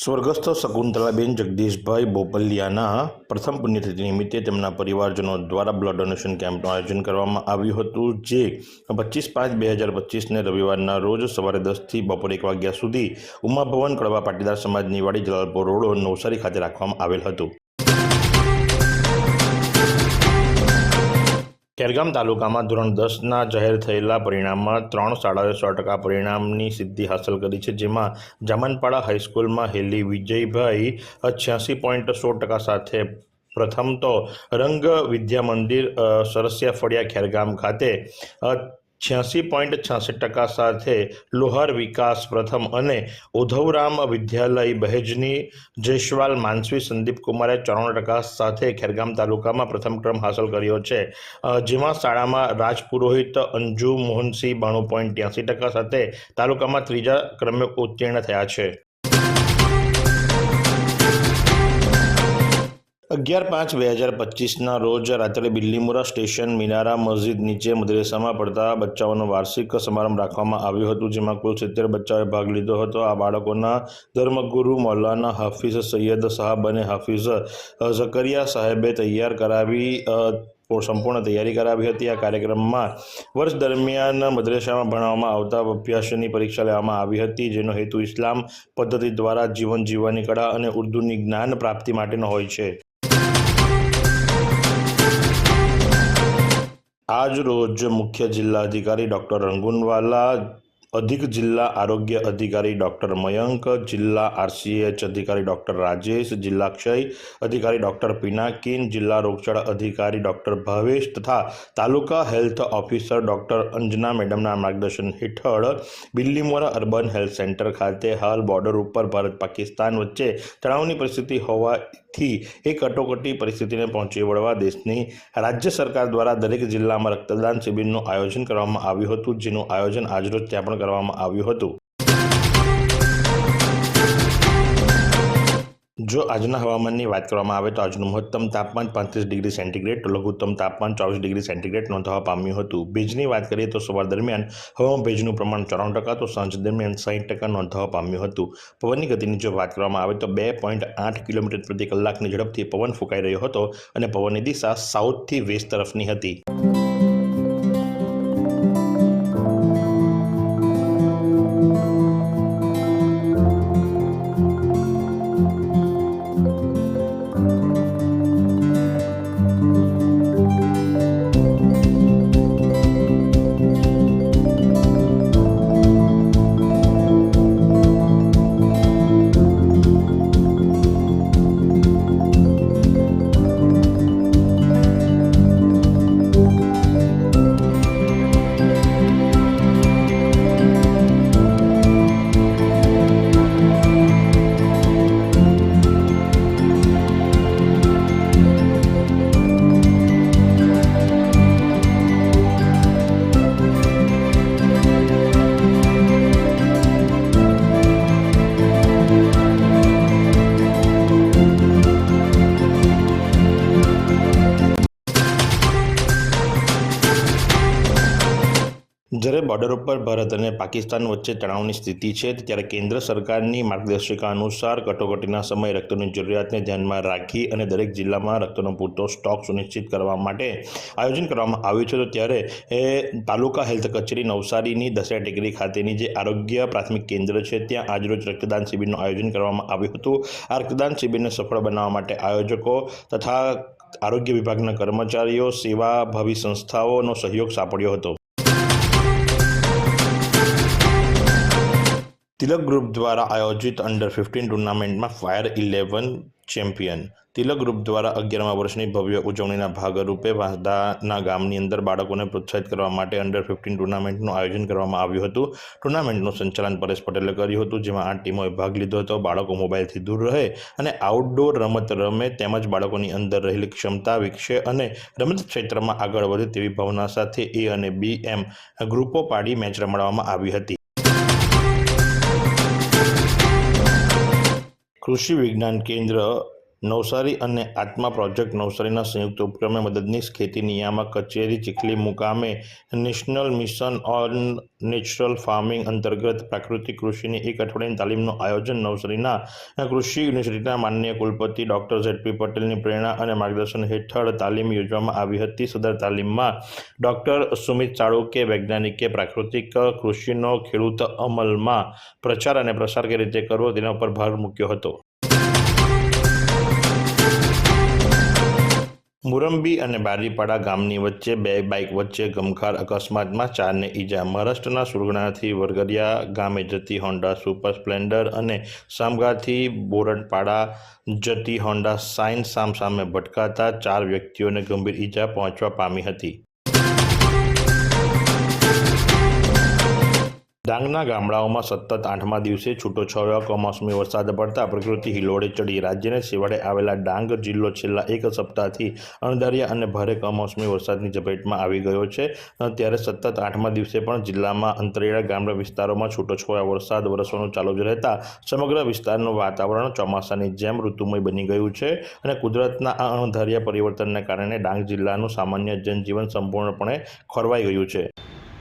સ્વર્ગસ્થ શકુંતલાબેન જગદીશભાઈ બોપલિયાના પ્રથમ પુણ્યતિથિ નિમિત્તે તેમના પરિવારજનો દ્વારા બ્લડ ડોનેશન કેમ્પનું આયોજન કરવામાં આવ્યું હતું, જે પચીસ પાંચ બે હજાર પચીસને રવિવારના રોજ સવારે દસથી બપોરે એક વાગ્યા સુધી ઉમાભવન કડવા પાટીદાર સમાજની વાડી જલાલપુર રોડ નવસારી ખાતે રાખવામાં આવેલ હતું. ખેરગામ તાલુકામાં ધોરણ દસના જાહેર થયેલા પરિણામમાં ત્રણ શાળાઓએ સો ટકા પરિણામની સિદ્ધિ હાંસલ કરી છે, જેમાં જામનપાડા હાઈસ્કૂલમાં હેલી વિજયભાઈ છ્યાસી પોઈન્ટ સો ટકા સાથે પ્રથમ તો રંગ વિદ્યા મંદિર સરસિયા ફળિયા ખેરગામ ખાતે છ્યાસી પોઈન્ટ છ્યાસી ટકા સાથે લોહાર વિકાસ પ્રથમ અને ઉધવરામ વિદ્યાલય બહેજની જયસ્વાલ માનસવી સંદીપ કુમારે ચોરાણું ટકા સાથે ખેરગામ તાલુકામાં પ્રથમ ક્રમ હાંસલ કર્યો છે. જેમાં શાળામાં રાજપુરોહિત અંજુ મોહનસિંહ બાણું પોઈન્ટ ત્યાસી ટકા સાથે તાલુકામાં ત્રીજા ક્રમે ઉત્તીર્ણ થયા છે. અગિયાર પાંચ બે હજાર પચીસના રોજ રાત્રે બિલ્લીમુરા સ્ટેશન મિનારા મસ્જિદ નીચે મદ્રેસામાં પડતા બચ્ચાઓનો વાર્ષિક સમારંભ રાખવામાં આવ્યો હતો, જેમાં કુલ સિત્તેર બચ્ચાઓએ ભાગ લીધો હતો. આ બાળકોના ધર્મગુરુ મૌલાના હાફિઝ સૈયદ સાહેબ અને હાફિઝ ઝકરિયા સાહેબે તૈયાર કરાવી સંપૂર્ણ તૈયારી કરાવી હતી. આ કાર્યક્રમમાં વર્ષ દરમિયાન મદ્રેસામાં ભણાવવામાં આવતા અભ્યાસની પરીક્ષા લેવામાં આવી હતી, જેનો હેતુ ઇસ્લામ પદ્ધતિ દ્વારા જીવન જીવવાની કળા અને ઉર્દુની જ્ઞાન પ્રાપ્તિ માટેનો હોય છે. આજ રોજ મુખ્ય જિલ્લાધિકારી ડોક્ટર રંગુનવાલા અધિક જિલ્લા આરોગ્ય અધિકારી ડૉક્ટર મયંક, જિલ્લા આરસીએચ અધિકારી ડૉક્ટર રાજેશ, જિલ્લા ક્ષય અધિકારી ડૉક્ટર પિનાકીન, જિલ્લા રોગચાળા અધિકારી ડૉક્ટર ભાવેશ તથા taluka health officer doctor Anjana મેડમના માર્ગદર્શન હેઠળ બિલ્લીમોરા અર્બન હેલ્થ સેન્ટર ખાતે હાલ બોર્ડર ઉપર ભારત પાકિસ્તાન વચ્ચે તણાવની પરિસ્થિતિ હોવાથી એ કટોકટી પરિસ્થિતિને પહોંચી વળવા દેશની રાજ્ય સરકાર દ્વારા દરેક જિલ્લામાં રક્તદાન શિબિરનું આયોજન કરવામાં આવ્યું હતું, જેનું આયોજન આજરોજ ત્યાં પણ કરવામાં આવ્યું હતું. જો આજના હવામાનની વાત કરવામાં આવે તો આજનું મહત્તમ તાપમાન પાંત્રીસ ડિગ્રી સેન્ટીગ્રેડ લઘુત્તમ તાપમાન ચોવીસ ડિગ્રી સેન્ટીગ્રેડ નોંધવા પામ્યું હતું. ભેજની વાત કરીએ તો સવાર દરમિયાન હવામાં ભેજનું પ્રમાણ ચોરાણું ટકા તો સાંજ દરમિયાન સાઠ ટકા નોંધવા પામ્યું હતું. પવનની ગતિની જો વાત કરવામાં આવે તો બે પોઈન્ટ આઠ કિલોમીટર પ્રતિ કલાકની ઝડપથી પવન ફૂંકાઈ રહ્યો હતો અને પવનની દિશા સાઉથથી વેસ્ટ તરફની હતી. બોર્ડર ઉપર ભારત અને પાકિસ્તાન વચ્ચે તણાવની સ્થિતિ છે, ત્યારે કેન્દ્ર સરકારની માર્ગદર્શિકા અનુસાર કટોકટીના સમયે રક્તની જરૂરિયાતને ધ્યાનમાં રાખી અને દરેક જિલ્લામાં રક્તનો પૂરતો સ્ટોક સુનિશ્ચિત કરવા માટે આયોજન કરવામાં આવ્યું છે. તો ત્યારે એ તાલુકા હેલ્થ કચેરી નવસારીની દસરા ટેકરી ખાતેની જે આરોગ્ય પ્રાથમિક કેન્દ્ર છે, ત્યાં આજરોજ રક્તદાન શિબિરનું આયોજન કરવામાં આવ્યું હતું. આ રક્તદાન શિબિરને સફળ બનાવવા માટે આયોજકો તથા આરોગ્ય વિભાગના કર્મચારીઓ સેવાભાવી સંસ્થાઓનો સહયોગ સાંપડ્યો હતો. તિલક ગ્રુપ દ્વારા આયોજિત અંડર ફિફ્ટીન ટુર્નામેન્ટમાં fire eleven champion. Tilak group દ્વારા અગિયારમા વર્ષની ભવ્ય ઉજવણીના ભાગરૂપે વાંસદાના ગામની અંદર બાળકોને પ્રોત્સાહિત કરવા માટે અંડર ફિફ્ટીન ટુર્નામેન્ટનું આયોજન કરવામાં આવ્યું હતું. ટુર્નામેન્ટનું સંચાલન પરેશ પટેલે કર્યું હતું, જેમાં આ ટીમોએ ભાગ લીધો હતો. બાળકો મોબાઈલથી દૂર રહે અને આઉટડોર રમત રમે તેમજ બાળકોની અંદર રહેલી ક્ષમતા વિકસે અને રમત ક્ષેત્રમાં આગળ વધે તેવી ભાવના સાથે એ અને બી એમ ગ્રુપો પાડી મેચ રમાડવામાં આવી હતી. કૃષિ વિજ્ઞાન કેન્દ્ર નવસારી અને આત્મા પ્રોજેક્ટ નવસારીના સંયુક્ત ઉપક્રમે મદદનીશ ખેતી નિયામક કચેરી ચીખલી મુકામે national mission on natural farming અંતર્ગત પ્રાકૃતિક કૃષિની એક અઠવાડિયાની તાલીમનું આયોજન નવસારીના કૃષિ યુનિવર્સિટીના માનનીય કુલપતિ ડૉક્ટર ઝેડપી પટેલની પ્રેરણા અને માર્ગદર્શન હેઠળ તાલીમ યોજવામાં આવી હતી. સદર તાલીમમાં ડૉક્ટર સુમિત ચાળુકે વૈજ્ઞાનિકે પ્રાકૃતિક કૃષિનો ખેડૂત અમલમાં પ્રચાર અને પ્રસાર કઈ રીતે કરવો તેના ઉપર ભાર મૂક્યો હતો. મુરંબી અને બારીપાડા ગામની વચ્ચે બે બાઇક વચ્ચે ગમખાર અકસ્માતમાં ચારને ઈજા. મહારાષ્ટ્રના સુરગણાથી વરગરિયા ગામે જતી હોન્ડા સુપર સ્પ્લેન્ડર અને સામગાથી બોરડપાડા જતી હોન્ડા સાઇન સામસામે ભટકાતા ચાર વ્યક્તિઓને ગંભીર ઈજા પહોંચવા પામી હતી. ડાંગના ગામડાઓમાં સતત આઠમા દિવસે છૂટોછવાયો કમોસમી વરસાદ પડતા પ્રકૃતિ હિલોડે ચડી. રાજ્યને છેવાડે આવેલા ડાંગ જિલ્લો છેલ્લા એક સપ્તાહથી અણધાર્યા અને ભારે કમોસમી વરસાદની ઝપેટમાં આવી ગયો છે. ત્યારે સતત આઠમા દિવસે પણ જિલ્લામાં અંતરિયાળ ગામડા વિસ્તારોમાં છૂટોછવાયો વરસાદ વરસવાનું ચાલુ જ રહેતા સમગ્ર વિસ્તારનું વાતાવરણ ચોમાસાની જેમ ઋતુમય બની ગયું છે અને કુદરતના આ અણધાર્યા પરિવર્તનને કારણે ડાંગ જિલ્લાનું સામાન્ય જનજીવન સંપૂર્ણપણે ખોરવાઈ ગયું છે.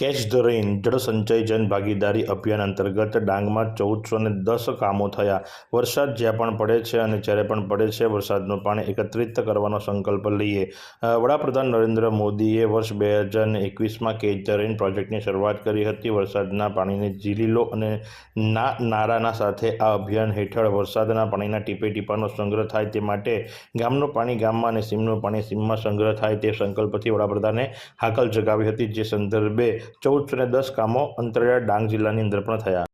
કેચ ધ રેઇન જળસંચય જન ભાગીદારી અભિયાન અંતર્ગત ડાંગમાં ચૌદસો ને દસ કામો થયા. વરસાદ જ્યાં પણ પડે છે અને જ્યારે પણ પડે છે, વરસાદનું પાણી એકત્રિત કરવાનો સંકલ્પ લઈએ. વડાપ્રધાન નરેન્દ્ર મોદીએ વર્ષ બે હજાર એકવીસમાં કેચ ધ રેઇન પ્રોજેક્ટની શરૂઆત કરી હતી. વરસાદના પાણીને ઝીલી લો અને ના, નારાના સાથે આ અભિયાન હેઠળ વરસાદના પાણીના ટીપે ટીપાનો સંગ્રહ થાય તે માટે ગામનું પાણી ગામમાં અને સીમનું પાણી સીમમાં સંગ્રહ થાય તે સંકલ્પથી વડાપ્રધાને હાકલ જગાવી હતી. જે સંદર્ભે ચૌદસો ને દસ કામો અંતરિયાળ ડાંગ જિલ્લાની અંદર પણ થયા.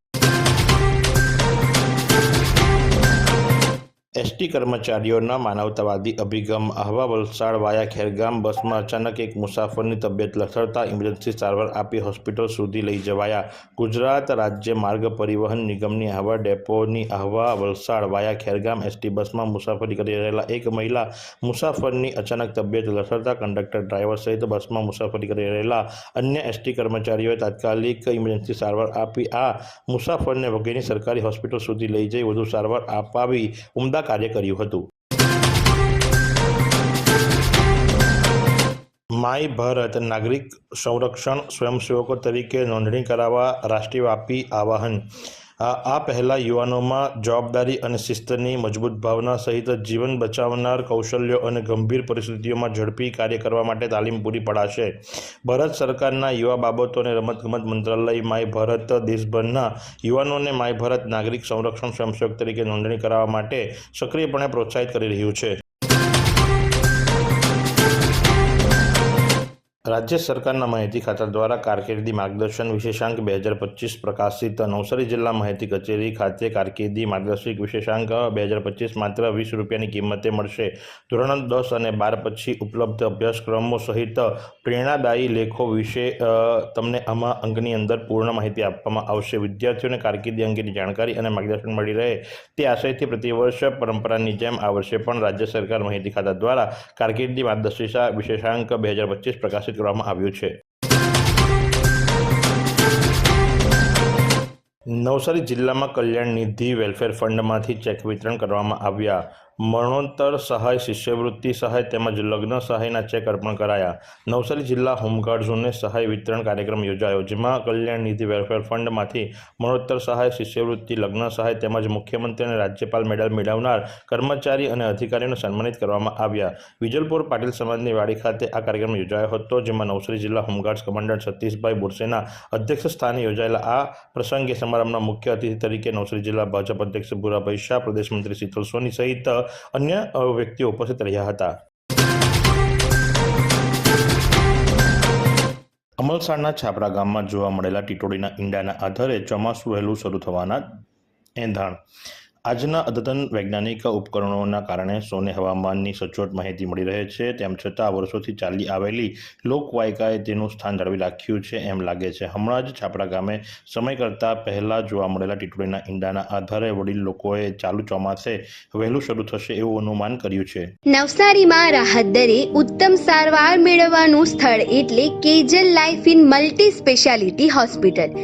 એસટી કર્મચારીઓના માનવતાવાદી અભિગમ, આહવા વલસાડ વાયા ખેરગામ બસમાં અચાનક એક મુસાફરની તબિયત લથડતા ઇમરજન્સી સારવાર આપી હોસ્પિટલ સુધી લઈ જવાયા. ગુજરાત રાજ્ય માર્ગ પરિવહન નિગમની આહવા ડેપોની આહવા વલસાડ વાયા ખેરગામ એસટી બસમાં મુસાફરી કરી રહેલા એક મહિલા મુસાફરની અચાનક તબિયત લથડતા કંડક્ટર ડ્રાઈવર સહિત બસમાં મુસાફરી કરી રહેલા અન્ય એસટી કર્મચારીઓએ તાત્કાલિક ઇમરજન્સી સારવાર આપી. આ મુસાફરને વગેરેની સરકારી હોસ્પિટલ સુધી લઈ જઈ વધુ સારવાર અપાવી. ઉમદા કાર્ય કર્યું હતું. માય ભારત નાગરિક સંરક્ષણ સ્વયંસેવકો તરીકે નોંધણી કરાવવા રાષ્ટ્રવ્યાપી આવાહન આ આ પહેલાં યુવાનોમાં જવાબદારી અને શિસ્તની મજબૂત ભાવના સહિત જીવન બચાવનાર કૌશલ્યો અને ગંભીર પરિસ્થિતિઓમાં ઝડપી કાર્ય કરવા માટે તાલીમ પૂરી પડાશે. ભારત સરકારના યુવા બાબતો અને રમતગમત મંત્રાલય માય ભારત દેશભરના યુવાનોને માય ભારત નાગરિક સંરક્ષણ સ્વયંસેવક તરીકે નોંધણી કરાવવા માટે સક્રિયપણે પ્રોત્સાહિત કરી રહ્યું છે. રાજ્ય સરકારના માહિતી ખાતા દ્વારા કારકિર્દી માર્ગદર્શન વિશેષાંક બે હજાર પચીસ પ્રકાશિત નવસારી જિલ્લા માહિતી કચેરી ખાતે કારકિર્દી માર્ગદર્શિક વિશેષાંક બે હજાર પચીસ માત્ર વીસ રૂપિયાની કિંમતે મળશે. ધોરણ દસ અને બાર પછી ઉપલબ્ધ અભ્યાસક્રમો સહિત પ્રેરણાદાયી લેખો વિશે તમને આમાં અંગની અંદર પૂર્ણ માહિતી આપવામાં આવશે. વિદ્યાર્થીઓને કારકિર્દી અંગેની જાણકારી અને માર્ગદર્શન મળી રહે તે આશયથી પ્રતિવર્ષ પરંપરાની જેમ આ વર્ષે પણ રાજ્ય સરકાર માહિતી ખાતા દ્વારા કારકિર્દી માર્ગદર્શિકા વિશેષાંક બે હજાર પચીસ પ્રકાશિત કરવામાં આવ્યું છે. નવસારી જિલ્લામાં કલ્યાણ નિધિ વેલફેર ફંડમાંથી ચેક વિતરણ કરવામાં આવ્યા. મરણોત્તર સહાય, શિષ્યવૃત્તિ સહાય તેમજ લગ્ન સહાયના ચેક અર્પણ કરાયા. નવસારી જિલ્લા હોમગાર્ડ ઝોને સહાય વિતરણ કાર્યક્રમ યોજાયો, જેમાં કલ્યાણ નિધિ વેલફેર ફંડમાંથી મરણોત્તર સહાય, શિષ્યવૃત્તિ, લગ્ન સહાય તેમજ મુખ્યમંત્રી અને રાજ્યપાલ મેડલ મેળવનાર કર્મચારી અને અધિકારીઓને સન્માનિત કરવામાં આવ્યા. વિજલપુર પાટીલ સમાજની વાડી ખાતે આ કાર્યક્રમ યોજાયો હતો, જેમાં નવસારી જિલ્લા હોમગાર્ડ્સ કમાન્ડન્ટ સતીશભાઈ બુરસેના અધ્યક્ષ સ્થાને યોજાયેલા આ પ્રસંગે સમારંભના મુખ્ય અતિથિ તરીકે નવસારી જિલ્લા ભાજપ અધ્યક્ષ ભૂરાભાઈ શાહ, પ્રદેશ મંત્રી શીતલ સોની સહિત અન્ય વ્યક્તિઓ ઉપસ્થિત રહ્યા હતા. અમલસાડના છાપરા ગામમાં જોવા મળેલા ટીટોડીના ઈંડાના આધારે ચોમાસું વહેલું શરૂ થવાના એંધાણ. આજના અદ્યતન વૈજ્ઞાનિક ઉપકરણોના કારણે સોને હવામાનની સચોટ માહિતી મળી રહે છે, તેમ છતાં વર્ષોથી ચાલી આવેલી લોકવાયકાએ તેનું સ્થાન જાળવી રાખ્યું છે એમ લાગે છે. હમણાં જ છાપરા ગામે સમય કરતાં પહેલાં જોવા મળેલા ટીટોડીના ઈંડાના આધારે વડીલ લોકોએ ચાલુ ચોમાસે વહેલું શરૂ થશે એવું અનુમાન કર્યું છે. નવસારીમાં રાહત દરે ઉત્તમ સારવાર મેળવવાનું સ્થળ એટલે Kejal life in multi speciality hospital.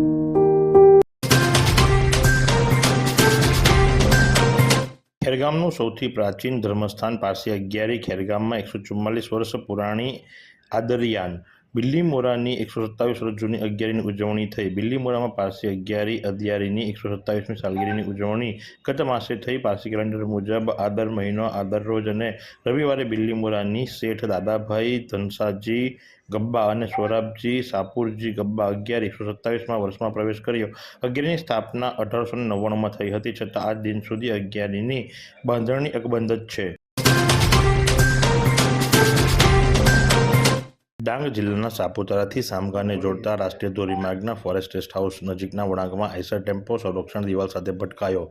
ખેરગામનું સૌથી પ્રાચીન ધર્મસ્થાન પાસે અગિયારી ખેરગામમાં એકસો ચુમ્માલીસ વર્ષ પુરાણી આદરયાન બિલ્લીમોરાની એકસો સત્તાવીસ વર્ષ જૂની અગિયારીની ઉજવણી થઈ. બિલ્લીમોરામાં પારસી અગિયારી, અગિયારીની એકસો સત્તાવીસમી સાલગીરીની ઉજવણી ગત માસે થઈ. પારસી કેલેન્ડર મુજબ આદર મહિનો, આદર રોજ અને રવિવારે બિલ્લીમોરાની શેઠ દાદાભાઈ ધનસાજી ગબ્બા અને સોરાબજી સાપુરજી ગબ્બા અગિયાર એકસો સત્તાવીસમાં વર્ષમાં પ્રવેશ કર્યો. અગિયારની સ્થાપના અઢારસો નવ્વાણુંમાં થઈ હતી. છતાં આજ દિન સુધી અગિયારીની બાંધણી અકબંધ જ છે. ડાંગ જિલ્લાના સાપુતારાથી સામગાને જોડતા રાષ્ટ્રીય ધોરીમાર્ગના ફોરેસ્ટ રેસ્ટ હાઉસ નજીકના વળાંકમાં આઈસર ટેમ્પો સંરક્ષણ દિવાલ સાથે ભટકાયો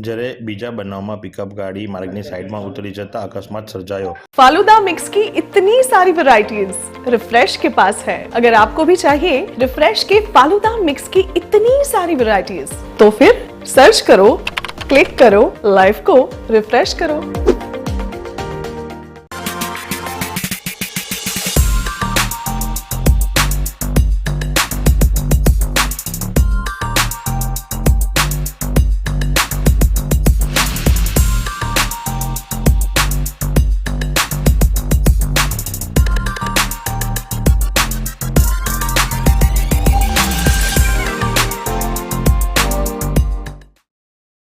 જ્યારે બીજા બનાવમાં પિકઅપ ગાડી માર્ગની સાઈડમાં ઉતરી જતા અકસ્માત સર્જાયો फालूदा मिक्स की इतनी सारी वैरायटीज रिफ्रेश के पास है अगर आपको भी चाहिए रिफ्रेश के फालूदा मिक्स की इतनी सारी वैरायटीज तो फिर सर्च करो क्लिक करो लाइफ को रिफ्रेश करो